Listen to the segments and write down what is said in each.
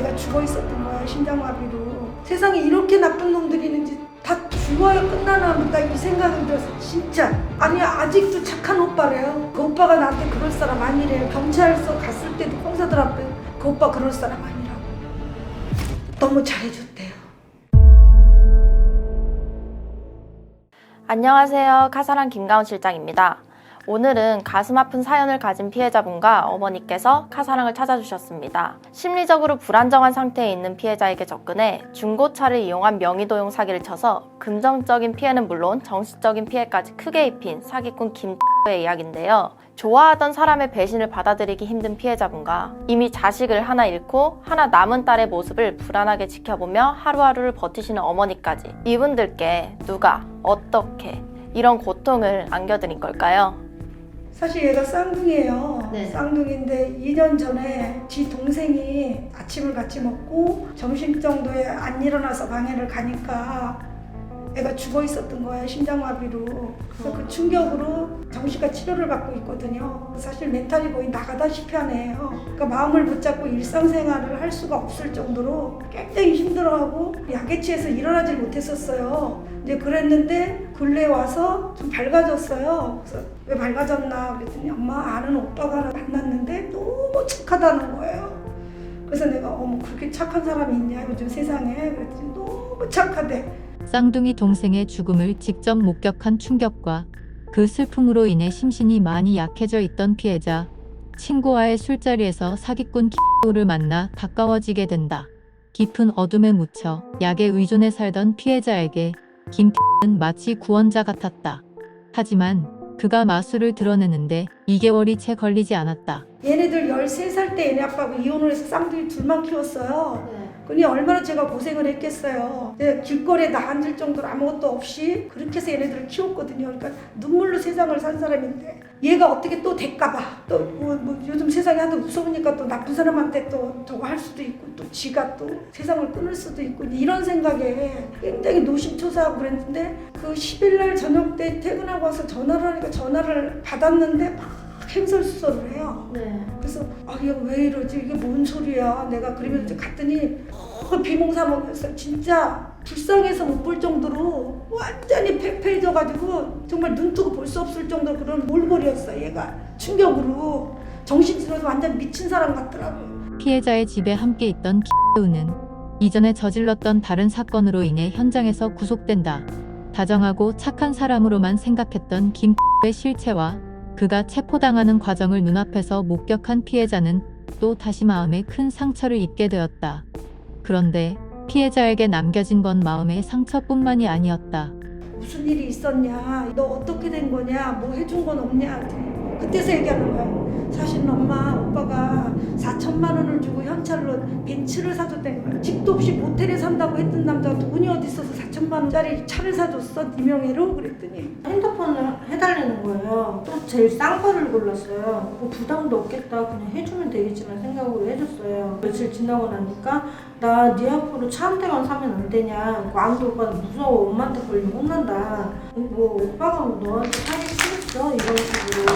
애가 죽어 있었던 거야 심장마비로. 세상에 이렇게 나쁜 놈들이 있는지 다 죽어야 끝나나 보다 이 생각이 들었어. 진짜. 아니 아직도 착한 오빠래요. 그 오빠가 나한테 그럴 사람 아니래요 경찰서 갔을 때도 형사들 앞에 그 오빠 그럴 사람 아니라고. 너무 잘해줬대요. 안녕하세요. 카사란 김가은 실장입니다. 오늘은 가슴 아픈 사연을 가진 피해자분과 어머니께서 카사랑을 찾아주셨습니다. 심리적으로 불안정한 상태에 있는 피해자에게 접근해 중고차를 이용한 명의도용 사기를 쳐서 금전적인 피해는 물론 정신적인 피해까지 크게 입힌 사기꾼 김의 이야기인데요. 좋아하던 사람의 배신을 받아들이기 힘든 피해자분과 이미 자식을 하나 잃고 하나 남은 딸의 모습을 불안하게 지켜보며 하루하루를 버티시는 어머니까지 이분들께 누가 어떻게 이런 고통을 안겨드린 걸까요? 사실 얘가 쌍둥이에요. 네. 쌍둥이인데 2년 전에 지 동생이 아침을 같이 먹고 점심 정도에 안 일어나서 방해를 가니까 애가 죽어 있었던 거예요. 심장마비로. 그래서 그 충격으로 정씨가 치료를 받고 있거든요. 사실 멘탈이 거의 나가다시피 하네요. 그러니까 마음을 붙잡고 일상생활을 할 수가 없을 정도로 굉장히 힘들어하고 약에 취해서 일어나질 못했었어요. 이제 그랬는데 근래 와서 좀 밝아졌어요. 그래서 왜 밝아졌나 그랬더니 엄마 아는 오빠가 만났는데 너무 착하다는 거예요. 그래서 내가 어머 그렇게 착한 사람이 있냐 요즘 세상에 그랬더니 너무 착하대. 쌍둥이 동생의 죽음을 직접 목격한 충격과 그 슬픔으로 인해 심신이 많이 약해져 있던 피해자, 친구와의 술자리에서 사기꾼 를 만나 가까워지게 된다. 깊은 어둠에 묻혀 약에 의존해 살던 피해자에게 김은 마치 구원자 같았다. 하지만 그가 마술을 드러내는데 2개월이 채 걸리지 않았다. 얘네들 13살 때 얘네 아빠하고 이혼을 해서 쌍둥이 둘만 키웠어요. 그니 얼마나 제가 고생을 했겠어요. 내가 길거리에 나 앉을 정도로 아무것도 없이 그렇게 해서 얘네들을 키웠거든요. 그러니까 눈물로 세상을 산 사람인데 얘가 어떻게 또 될까봐 또 뭐, 뭐 요즘 세상이 하도 무서우니까 또 나쁜 사람한테 또 저거 할 수도 있고 또 지가 또 세상을 끊을 수도 있고 이런 생각에 굉장히 노심초사하고 그랬는데 그 10일 날 저녁 때 퇴근하고 와서 전화를 하니까 전화를 받았는데 막 횡설수설을 해요. 네. 그래서 아 얘가 왜 이러지 이게 뭔 소리야 내가 그러면 이제 갔더니 어, 비몽사몽해서 진짜 불쌍해서 못 볼 정도로 완전히 패패해져가지고 정말 눈 뜨고 볼 수 없을 정도로 그런 몰골이었어 얘가 충격으로 정신줄여서 완전 미친 사람 같더라고요 피해자의 집에 함께 있던 키우는 이전에 저질렀던 다른 사건으로 인해 현장에서 구속된다. 다정하고 착한 사람으로만 생각했던 김의 실체와 그가 체포당하는 과정을 눈앞에서 목격한 피해자는 또 다시 마음에 큰 상처를 입게 되었다. 그런데 피해자에게 남겨진 건 마음의 상처뿐만이 아니었다. 무슨 일이 있었냐 너 어떻게 된 거냐 뭐 해준 건 없냐 그때서 얘기하는 거야 사실은 엄마 오빠가 4천만 원을 주고 현찰로 벤츠를 사줬다는 집도 없이 모텔에 산다고 했던 남자가 돈이 어디 있어서 4천만 원짜리 차를 사줬어 네 명예로 그랬더니 핸드폰을 해달라는 거예요. 또 제일 싼 거를 골랐어요. 뭐 부담도 없겠다. 그냥 해주면 되겠지만 생각으로 해줬어요. 며칠 지나고 나니까 나 네 앞으로 차 한 대만 사면 안 되냐. 광도 오빠는 무서워. 엄마한테 걸리면 혼난다. 뭐 오빠가 뭐 너한테 사기 치겠어. 이런 식으로.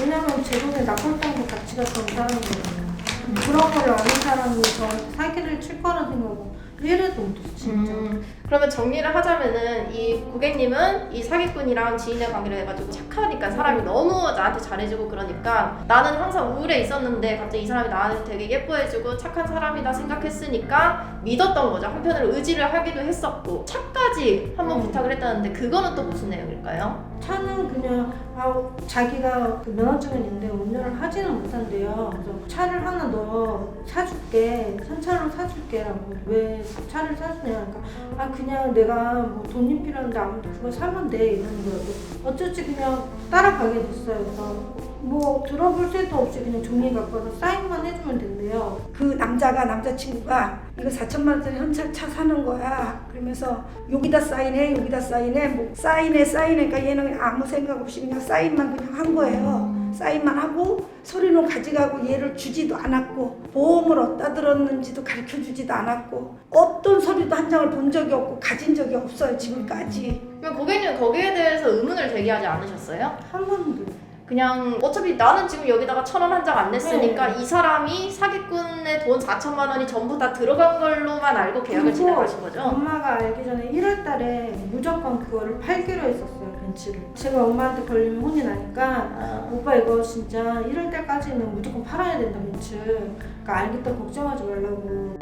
왜냐면 제 돈에 낙골당도 같이 갔던 사람이거든요. 그런 걸 아는 사람이 저한테 사기를 칠 거라 생각은 1회도 못했어 진짜. 음, 그러면 정리를 하자면은 이 고객님은 이 사기꾼이랑 지인의 관계를 해가지고 착하니까 사람이 너무 나한테 잘해주고 그러니까 나는 항상 우울해 있었는데 갑자기 이 사람이 나한테 되게 예뻐해주고 착한 사람이다 생각했으니까 믿었던 거죠. 한편으로 의지를 하기도 했었고 차까지 한번 음. 부탁을 했다는데 그거는 또 무슨 내용일까요? 차는 그냥 아 자기가 그 면허증은 있는데 운전을 하지는 못한대요. 그래서 차를 하나 너 사줄게 현찰로 사줄게라고 왜 차를 사주냐 그러니까 아 그냥 내가 뭐 돈이 필요한데 아무도 그거 사면 돼 이러는 거예요. 어쩔지 그냥 따라가게 됐어요. 그래서 뭐 들어볼 새도 없이 그냥 종이 갖고 와서 사인만 해주면 된대요. 그 남자가 남자친구가 이거 4천만 원짜리 현찰 차 사는 거야. 그러면서 여기다 사인해 여기다 사인해. 뭐 사인해 사인해. 그러니까 얘는 아무 생각 없이 그냥 사인만 그냥 한 거예요. 사인만 하고 서류는 가져가고 얘를 주지도 않았고 보험을 어디다 들었는지도 가르쳐 주지도 않았고 어떤 서류도 한 장을 본 적이 없고 가진 적이 없어요 지금까지. 그럼 고객님 거기에 대해서 의문을 제기하지 않으셨어요? 한 번도 그냥 어차피 나는 지금 여기다가 천 원 한 장 안 냈으니까 네. 이 사람이 사기꾼의 돈 4천만 원이 전부 다 들어간 걸로만 알고 계약을 진행하신 거죠? 엄마가 알기 전에 1월 달에 무조건 그거를 팔기로 했었어요, 벤츠를. 제가 엄마한테 걸리면 혼이 나니까 아, 오빠 이거 진짜 1월 달까지는 무조건 팔아야 된다, 벤츠. 그러니까 알겠다, 걱정하지 말라고.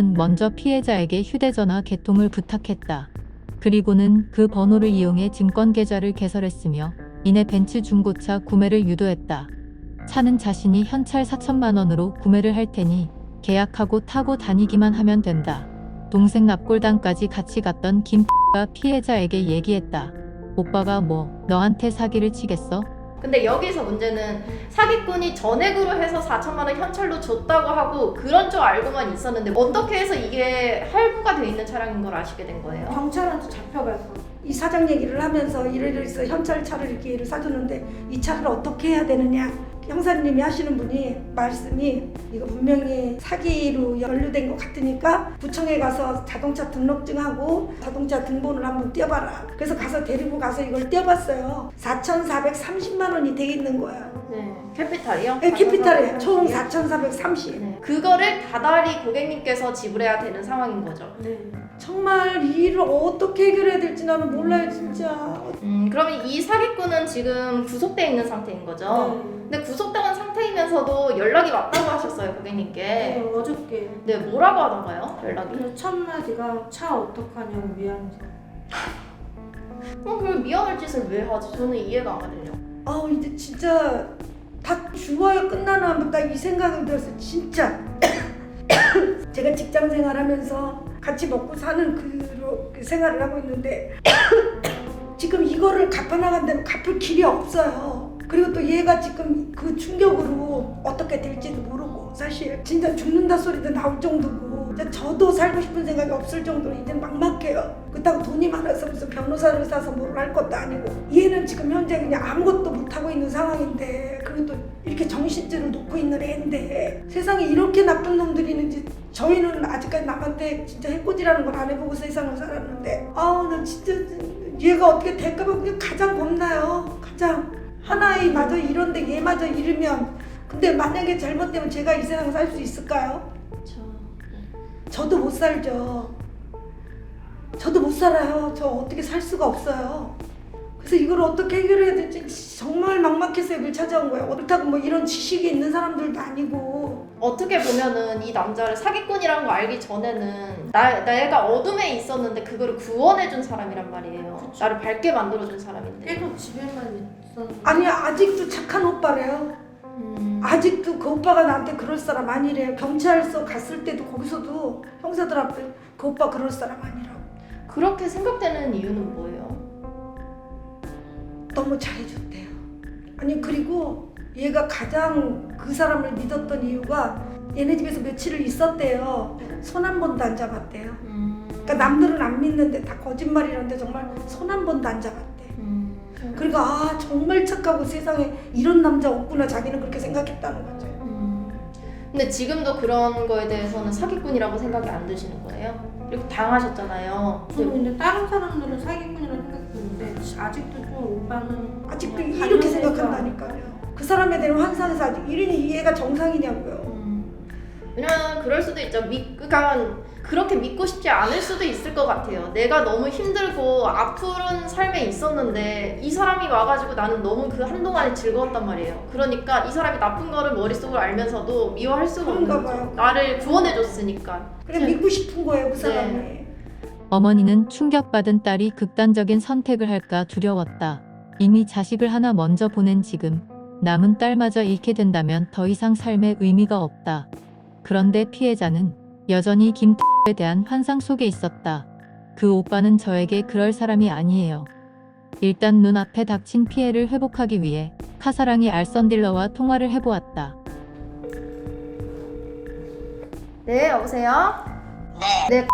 은 먼저 피해자에게 휴대전화 개통을 부탁했다. 그리고는 그 번호를 이용해 증권 계좌를 개설했으며 이내 벤츠 중고차 구매를 유도했다. 차는 자신이 현찰 4천만 원으로 구매를 할 테니 계약하고 타고 다니기만 하면 된다. 동생 납골당까지 같이 갔던 김가 피해자에게 얘기했다. 오빠가 뭐 너한테 사기를 치겠어? 근데 여기서 문제는 사기꾼이 전액으로 해서 4천만 원 현찰로 줬다고 하고 그런 줄 알고만 있었는데 어떻게 해서 이게 할부가 돼 있는 차량인 걸 아시게 된 거예요? 경찰한테 잡혀가서. 이 사장 얘기를 하면서 이래서 현찰차를 이렇게 사줬는데 이 차를 어떻게 해야 되느냐? 형사님이 하시는 분이 말씀이 이거 분명히 사기로 연루된 것 같으니까 구청에 가서 자동차 등록증하고 자동차 등본을 한번 떼어봐라. 그래서 가서 데리고 가서 이걸 떼어봤어요. 4,430만 원이 돼 있는 거야. 네. 캐피탈이요? 네, 캐피탈에 총 예. 4,430 네. 그거를 다달이 고객님께서 지불해야 되는 상황인 거죠. 네. 정말 이 일을 어떻게 해결해야 될지 나는 몰라요 진짜 음, 그러면 이 사기꾼은 지금 구속돼 있는 상태인 거죠? 근데 구속당한 상태이면서도 연락이 왔다고 하셨어요, 고객님께. 네, 어저께. 네, 뭐라고 하던가요? 연락이? 그래서 첫 마디가 차 어떡하냐고 미안해서. 어, 그 미안할 짓을 왜 하지? 저는 이해가 안 가거든요. 아 이제 진짜 다 죽어야 끝나나 나이 생각이 들었어요. 진짜. 제가 직장 생활하면서 같이 먹고 사는 그, 그 생활을 하고 있는데 지금 이거를 갚아나간다면 갚을 길이 없어요. 그리고 또 얘가 지금 그 충격으로 어떻게 될지도 모르고 사실 진짜 죽는다 소리도 나올 정도고 저도 살고 싶은 생각이 없을 정도로 이제 막막해요. 그렇다고 돈이 많아서 무슨 변호사를 사서 뭘 할 것도 아니고 얘는 지금 현재 그냥 아무것도 못하고 있는 상황인데 정신줄을 놓고 있는 애인데 세상에 이렇게 나쁜 놈들이 있는지 저희는 아직까지 남한테 진짜 해코지라는 걸 안 해보고 세상을 살았는데 아우 나 진짜 얘가 어떻게 될까봐 그게 가장 겁나요 가장 하나의 마저 이런데 얘마저 이르면 근데 만약에 잘못되면 제가 이 세상 살 수 있을까요? 그렇죠. 저도 못 살죠. 저도 못 살아요. 저 어떻게 살 수가 없어요. 그래서 이걸 어떻게 해결해야 될지 정말 막막해서 여길 찾아온 거예요. 그렇다고 뭐 이런 지식이 있는 사람들도 아니고 어떻게 보면은 이 남자를 사기꾼이라는 거 알기 전에는 나, 내가 어둠에 있었는데 그거를 구원해준 사람이란 말이에요. 나를 밝게 만들어준 사람인데. 계속 집에만 있었는데. 아니 아직도 착한 오빠래요. 음, 아직도 그 오빠가 나한테 그럴 사람 아니래요. 경찰서 갔을 때도 거기서도 형사들 앞에 그 오빠 그럴 사람 아니라고. 그렇게 생각되는 이유는 뭐예요? 너무 잘해줬대요. 아니 그리고 얘가 가장 그 사람을 믿었던 이유가 얘네 집에서 며칠을 있었대요. 손 한 번도 안 잡았대요. 음, 그러니까 남들은 안 믿는데 다 거짓말이라는데 정말 손 한 번도 안 잡았대. 음, 그리고 아 정말 착하고 세상에 이런 남자 없구나 자기는 그렇게 생각했다는 거죠. 음. 근데 지금도 그런 거에 대해서는 사기꾼이라고 생각이 안 드시는 거예요? 그리고 당하셨잖아요. 저는 근데 다른 사람들은 사기꾼이라고 생각했는데 아직도 좀 오빠는 아직도 그냥 이렇게 가면서 생각한다니까요. 그 사람에 대한 환상에서 아직 이른이 얘가 정상이냐고요. 음. 왜냐면 그럴 수도 있죠. 믿, 그러니까 그렇게 믿고 싶지 않을 수도 있을 것 같아요. 내가 너무 힘들고 아픈 삶에 있었는데 이 사람이 와가지고 나는 너무 그 한동안이 즐거웠단 말이에요. 그러니까 이 사람이 나쁜 거를 머릿속으로 알면서도 미워할 수가 없는 그런가 거죠. 봐요. 나를 구원해줬으니까. 그냥 믿고 싶은 거예요 그 네. 사람이. 어머니는 충격받은 딸이 극단적인 선택을 할까 두려웠다. 이미 자식을 하나 먼저 보낸 지금 남은 딸마저 잃게 된다면 더 이상 삶에 의미가 없다. 그런데 피해자는 여전히 김에 대한 환상 속에 있었다. 그 오빠는 저에게 그럴 사람이 아니에요. 일단 눈앞에 닥친 피해를 회복하기 위해 카사랑이 알선 딜러와 통화를 해보았다. 네, 여보세요? 네,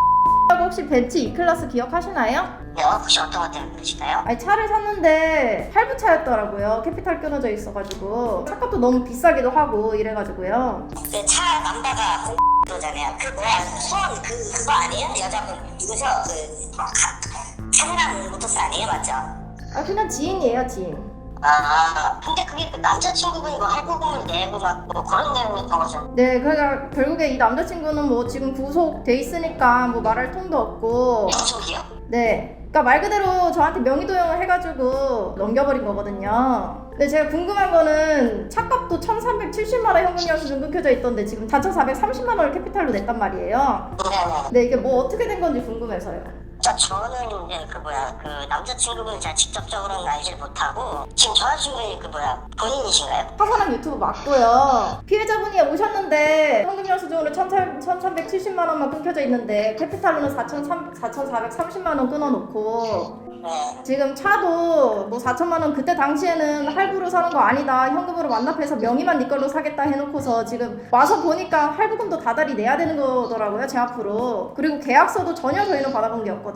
혹시 벤츠 E클래스 기억하시나요? 네, 혹시 어떤 것 때문에 그러실까요? 아니 차를 샀는데 할부차였더라고요. 캐피탈 끊어져 있어가지고 차값도 너무 비싸기도 하고 이래가지고요. 그차 남바가 공도잖아요. 그 뭐야, 수원 그, 그거 아니에요? 여자분 누구죠? 그, 뭐, 가, 창남 모터스 아니에요? 맞죠? 아 그냥 지인이에요 지인. 아, 근데 그게 그 남자친구분이 뭐 할부금을 내고 막뭐 그런 내용이었던 거죠. 네, 그러니까 결국에 이 남자친구는 뭐 지금 구속돼 있으니까 뭐 말할 통도 없고 구속이요? 네. 그러니까 말 그대로 저한테 명의 도용을 해가지고 넘겨버린 거거든요. 근데 제가 궁금한 거는 차값도 1,370만 원 현금 영수증 끊겨져 있던데 지금 4,430만 원을 캐피탈로 냈단 말이에요. 네네. 네, 이게 뭐 어떻게 된 건지 궁금해서요. 자, 저는 이제 그 뭐야, 그 남자친구분 제가 직접적으로는 알지 못하고, 지금 저 친구분이 그 뭐야, 본인이신가요? 화사랑 유튜브 맞고요. 피해자분이 오셨는데 현금 영수증으로 1,370만 원만 끊겨져 있는데 캐피탈로는 4,430만 원 끊어놓고 네. 지금 차도 뭐 4천만 원 그때 당시에는 할부로 사는 거 아니다 현금으로 완납해서 명의만 네 걸로 사겠다 해놓고서 지금 와서 보니까 할부금도 다달이 내야 되는 거더라고요 제 앞으로 그리고 계약서도 전혀 저희는 받아본 게 없거든요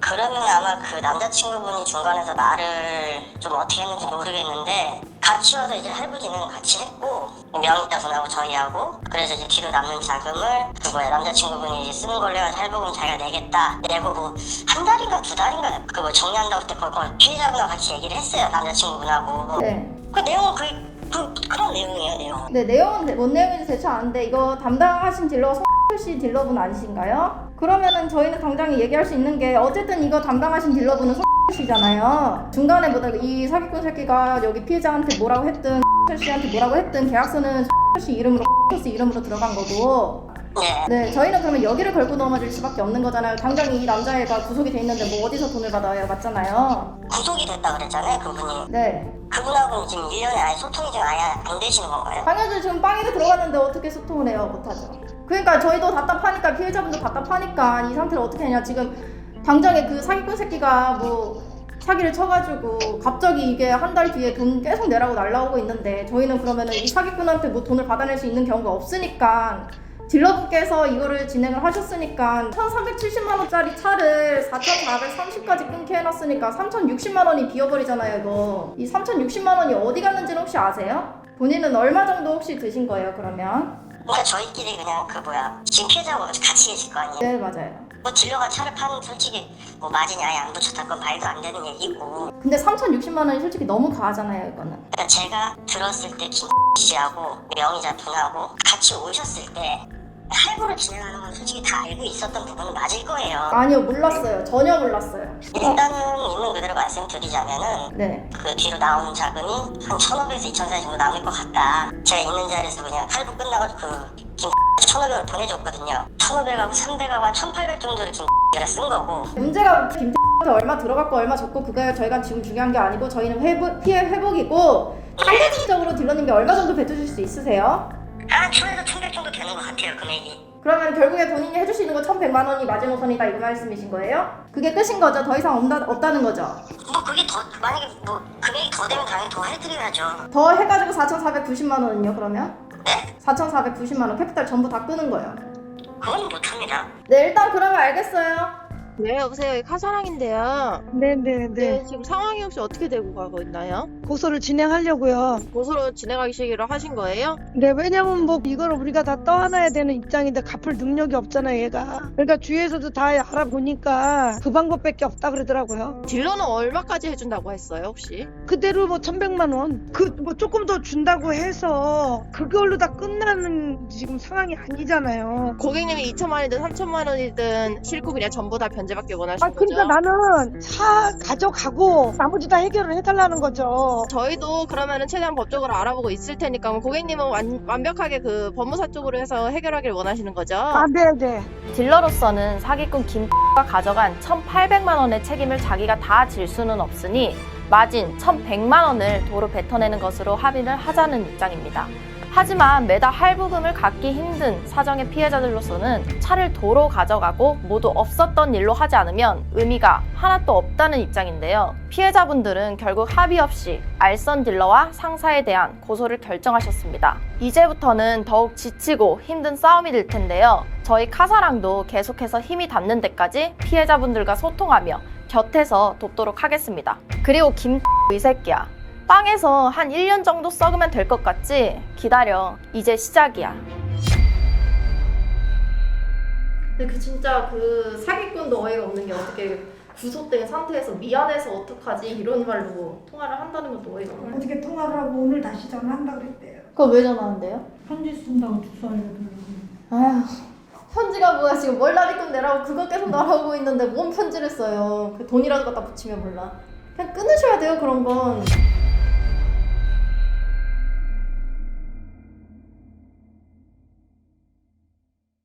그러면 아마 그 남자친구분이 중간에서 말을 좀 어떻게 했는지 모르겠는데, 같이 와서 이제 할부지는 같이 했고, 명의다 분하고 저희하고, 그래서 이제 뒤로 남는 자금을, 그 뭐야, 남자친구분이 이제 쓰는 걸로 해서 할부금 자기가 내겠다. 내고 뭐, 한 달인가 두 달인가, 그뭐 정리한다고 그때 거기 피해자분하고 같이 얘기를 했어요, 남자친구분하고. 네. 그 내용은 그, 그, 그런 내용이에요, 내용. 네 내용은 뭔 내용인지 대충 아는데 이거 담당하신 딜러 송 씨 딜러분 아니신가요? 그러면은 저희는 당장 얘기할 수 있는 게 어쨌든 이거 담당하신 딜러분은 송씨잖아요 중간에 뭐다 이 사기꾼 새끼가 여기 피해자한테 뭐라고 했든 씨한테 뭐라고 했든 계약서는 씨 이름으로 씨 이름으로 들어간 거고 네. 네 저희는 그러면 여기를 걸고 넘어질 수밖에 없는 거잖아요 당장 이 남자애가 구속이 돼 있는데 뭐 어디서 돈을 받아야 맞잖아요 구속이 됐다 그랬잖아요, 그분이. 네 그분하고는 지금 1년에 아예 소통이 좀 아예 안 되시는 건가요? 당연히 지금 빵이도 들어갔는데 어떻게 소통을 해요? 못하죠. 그러니까 저희도 답답하니까 피해자분도 답답하니까 이 상태를 어떻게 하냐 지금 당장에 그 사기꾼 새끼가 뭐 사기를 쳐가지고 갑자기 이게 한 달 뒤에 돈 계속 내라고 날라오고 있는데 저희는 그러면은 이 사기꾼한테 뭐 돈을 받아낼 수 있는 경우가 없으니까 딜러분께서 이거를 진행을 하셨으니까 1,370만 원짜리 차를 4,430까지 끊게 해놨으니까 3,060만 원이 비어버리잖아요 이거 이 3,060만 원이 어디 갔는지는 혹시 아세요? 본인은 얼마 정도 혹시 드신 거예요 그러면? 그러니까 저희끼리 그냥 그 뭐야, 지금 피해자하고 같이 계실 거 아니에요? 네 맞아요. 뭐 딜러가 차를 파는 솔직히 뭐 마진이 아예 안 붙였다건 말도 안 되는 얘기고. 근데 3,060만 원이 솔직히 너무 과하잖아요 이거는. 그러니까 제가 들었을 때 김 씨하고 명의자 분하고 같이 오셨을 때 할부를 진행하는 건 솔직히 다 알고 있었던 부분은 맞을 거예요. 아니요 몰랐어요 전혀 몰랐어요 일단은 있는 그대로 말씀드리자면은 네 그 뒤로 나오는 자금이 한 1,500에서 2,400 정도 남을 것 같다. 제가 있는 자리에서 그냥 할부 끝나고 그 김 1,500을 보내줬거든요. 1,500하고 300하고 한 1,800 정도를 김 씨가 쓴 거고 문제가 김태한테 얼마 들어갔고 얼마 줬고 그게 저희가 지금 중요한 게 아니고 저희는 회복, 피해 회복이고 상대적으로 딜러님이 얼마 정도 뱉어주실 수 있으세요? 한1,000 금액이. 그러면 결국에 본인이 해주시는 거 1,100만 원이 마지노선이다 이거 말씀이신 거예요? 그게 끝인 거죠? 더 이상 없다, 없다는 거죠? 뭐 그게 더 만약에 뭐 금액이 더 되면 당연히 더 해드려야죠. 더 해가지고 4,490만 원은요 그러면? 네? 4,490만 원 캐피탈 전부 다 끄는 거예요 그건 못합니다. 네 일단 그러면 알겠어요 네, 여보세요. 여기 카사랑인데요. 네네네. 네, 지금 상황이 혹시 어떻게 되고 가고 있나요? 고소를 진행하려고요. 고소로 진행하시기로 하신 거예요? 네, 왜냐면 뭐 이걸 우리가 다 떠안아야 되는 입장인데 갚을 능력이 없잖아, 얘가. 그러니까 주위에서도 다 알아보니까 그 방법밖에 없다 그러더라고요. 딜러는 얼마까지 해준다고 했어요, 혹시? 그대로 뭐 천백만 원. 그 뭐 조금 더 준다고 해서 그걸로 다 끝나는 지금 상황이 아니잖아요. 고객님이 2천만 원이든 3천만 원이든 싫고 그냥 전부 다 변 제받기 원하신 아, 그러니까 거죠? 나는 차 가져가고 나머지 다 해결을 해달라는 거죠. 저희도 그러면은 최대한 법적으로 알아보고 있을 테니까 뭐 고객님은 완, 완벽하게 그 법무사 쪽으로 해서 해결하길 원하시는 거죠? 아, 네네. 딜러로서는 사기꾼 김가 가져간 1,800만 원의 책임을 자기가 다 질 수는 없으니 마진 1,100만 원을 도로 뱉어내는 것으로 합의를 하자는 입장입니다. 하지만 매달 할부금을 갚기 힘든 사정의 피해자들로서는 차를 도로 가져가고 모두 없었던 일로 하지 않으면 의미가 하나도 없다는 입장인데요. 피해자분들은 결국 합의 없이 알선 딜러와 상사에 대한 고소를 결정하셨습니다. 이제부터는 더욱 지치고 힘든 싸움이 될 텐데요. 저희 카사랑도 계속해서 힘이 닿는 데까지 피해자분들과 소통하며 곁에서 돕도록 하겠습니다. 그리고 김 이 새끼야. 빵에서 한 1년 정도 썩으면 될 것 같지? 기다려. 이제 시작이야. 근데 그 진짜 그 사기꾼도 어이가 없는 게 어떻게 구속된 상태에서 미안해서 어떡하지 이런 말로 통화를 한다는 것도 어이가 없네. 어떻게 통화를 하고 오늘 다시 전화한다 그랬대요. 그거 왜 전화한대요? 편지 쓴다고 주소 알려달라고. 아휴 편지가 뭐야 지금 월나리꾼 내라고 그거 계속 날아오고 있는데 뭔 편지를 써요 그 돈이라도 갖다 붙이면 몰라 그냥 끊으셔야 돼요 그런 건